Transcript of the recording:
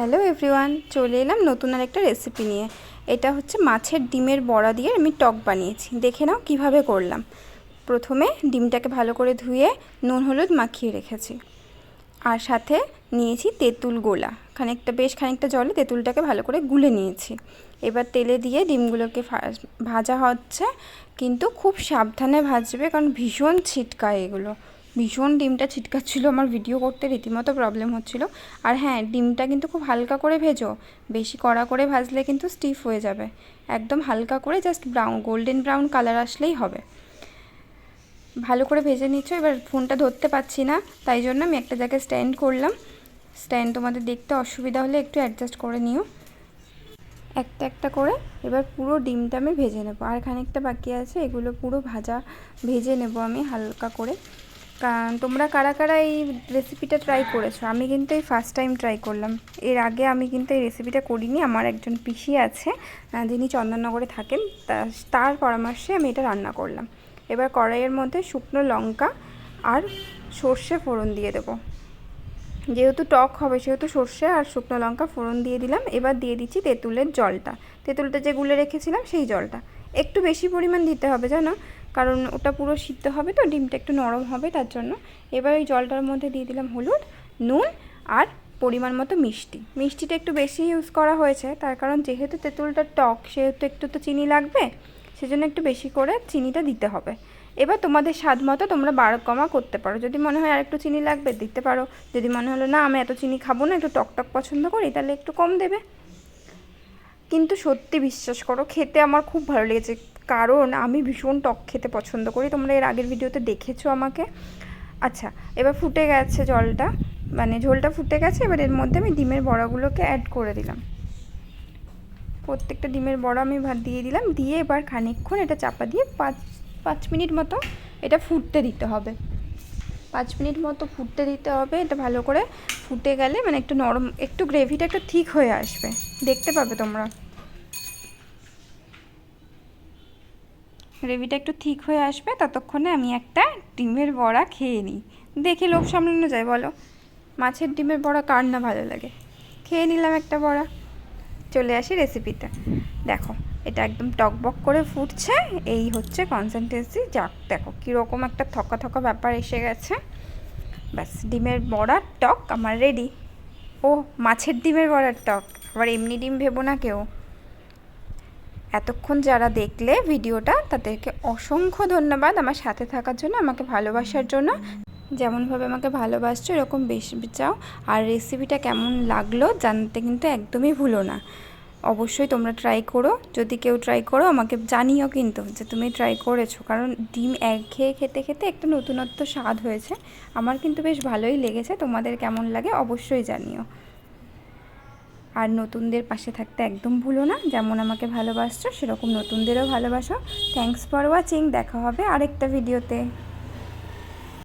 Hello everyone, চলে এলাম নতুন আর একটা রেসিপি নিয়ে। এটা হচ্ছে মাছের ডিমের বড়া দিয়ে আমি টক বানিয়েছি। দেখে নাও কীভাবে করলাম। প্রথমে ডিমটাকে ভালো করে ধুয়ে নুন, হলুদ মাখিয়ে রেখেছি। আর সাথে নিয়েছি তেঁতুল গোলা। খানিকটা, বেশ খানিকটা জলে তেঁতুলটাকে ভালো করে গুলে নিয়েছি। এবার তেলে দিয়ে ডিমগুলোকে ভাজা হচ্ছে, কিন্তু খুব সাবধানে ভাজবে কারণ ভীষণ ছিটকায় এগুলো। ভীষণ ডিমটা ছিটকাচ্ছিল, আমার ভিডিও করতে রীতিমতো প্রবলেম হচ্ছিল। আর হ্যাঁ ডিমটা কিন্তু খুব হালকা করে ভেজো। বেশি কড়া করে ভাজলে কিন্তু স্টিফ হয়ে যাবে। একদম হালকা করে just brown golden brown colour আসলেই হবে। ভালো করে ভেজে নিচ্ছ, এবার ফোনটা ধরতে পারছি না, তাই জন্য আমি একটা জায়গায় স্ট্যান্ড করলাম। স্ট্যান্ড তোমাদের দেখতে অসুবিধা হলে একটু অ্যাডজাস্ট করে নিও। একটা একটা করে এবার পুরো ডিমটা আমি ভেজে নেব। আর খানিকটা বাকি আছে, এগুলো পুরো ভাজা ভেজে নেব আমি হালকা করে। তোমরা কারা কারা এই রেসিপিটা ট্রাই করেছ? আমি কিন্তু এই ফার্স্ট টাইম ট্রাই করলাম। এর আগে আমি কিন্তু এই রেসিপিটা করিনি। আমার একজন পিসি আছে যিনি চন্দননগরে থাকেন। তার পরামর্শে আমি এটা রান্না করলাম। এবার কড়াইয়ের মধ্যে শুকনো লঙ্কা আর সর্ষে ফোড়ন দিয়ে দেবো। যেহেতু টক হবে, সেহেতু সর্ষে আর শুকনো লঙ্কা ফোড়ন দিয়ে দিলাম। এবার দিয়ে দিচ্ছি তেঁতুলের জলটা। তেঁতুলটা যে গুলে রেখেছিলাম, সেই জলটা। একটু বেশি পরিমাণ দিতে হবে, জানো? কারণ ওটা পুরো সিদ্ধ হবে তো, ডিমটা একটু নরম হবে তার জন্য। এবার ওই জলটার মধ্যে দিয়ে দিলাম হলুদ, নুন আর পরিমাণ মতো মিষ্টি। মিষ্টিটা একটু বেশি ইউজ করা হয়েছে, তার কারণ যেহেতু তেঁতুলটা টক, সেহেতু একটু তো চিনি লাগবে, সেজন্য একটু বেশি করে চিনিটা দিতে হবে। এবার তোমাদের স্বাদ মতো তোমরা বার কমা করতে পারো। যদি মনে হয় আর একটু চিনি লাগবে, দিতে পারো। যদি মনে হলো না, আমি এত চিনি খাব না, একটু টক টক পছন্দ করি, তাহলে একটু কম দেবে। কিন্তু সত্যি বিশ্বাস করো, খেতে আমার খুব ভালো লেগেছে। কারণ আমি ভীষণ টক খেতে পছন্দ করি। তোমরা এর আগের ভিডিওতে দেখেছ আমাকে। আচ্ছা এবার ফুটে গেছে জলটা। মানে ঝোলটা ফুটে গেছে, এবার এর মধ্যে আমি ডিমের বড়াগুলোকে অ্যাড করে দিলাম। প্রত্যেকটা ডিমের বড়া আমি ভাত দিয়ে দিলাম। দিয়ে এবার খানিকক্ষণ এটা চাপা দিয়ে পাঁচ পাঁচ মিনিট মতো এটা ফুটতে দিতে হবে। পাঁচ মিনিট মতো ফুটতে দিতে হবে। এটা ভালো করে ফুটে গেলে মানে একটু নরম, একটু গ্রেভিটা একটু ঠিক হয়ে আসবে। দেখতে পাবে তোমরা। গ্রেভিটা একটু ঠিক হয়ে আসবে, ততক্ষণে আমি একটা ডিমের বড়া খেয়ে নিই। দেখে লোভ সামলানো যায়, বলো। মাছের ডিমের বড়া কার না ভালো লাগে? খেয়ে নিলাম একটা বড়া। চলে আসি রেসিপিতে দেখো, এটা একদম টকবক করে ফুটছে, এই হচ্ছে কনসেন্টেন্সি যাক, দেখো, কীরকম একটা থকা থকা ব্যাপার এসে গেছে। ব্যাস, ডিমের বড়ার টক, আমার রেডি ও মাছের ডিমের বড়ার টক। আবার এমনি ডিম ভেবো না কেউ। এতক্ষণ যারা দেখলে ভিডিওটা, তাদেরকে অসংখ্য ধন্যবাদ আমার সাথে থাকার জন্য, আমাকে ভালোবাসার জন্য। যেমনভাবে আমাকে ভালোবাসছো, এরকম বেশি চাও। আর রেসিপিটা কেমন লাগল জানতে কিন্তু একদমই ভুলো না। অবশ্যই তোমরা ট্রাই করো। যদি কেউ ট্রাই করো, আমাকে জানিও কিন্তু যে তুমি ট্রাই করেছ। কারণ ডিম এক খেয়ে খেতে খেতে একটা নতুনত্ব স্বাদ হয়েছে। আমার কিন্তু বেশ ভালোই লেগেছে। তোমাদের কেমন লাগে অবশ্যই জানিও। আর নতুনদের পাশে থাকতে একদম ভুলো না। যেমন আমাকে ভালোবাসছো, সেরকম নতুনদেরও ভালোবাসো। থ্যাংকস ফর ওয়াচিং দেখা হবে আরেকটা ভিডিওতে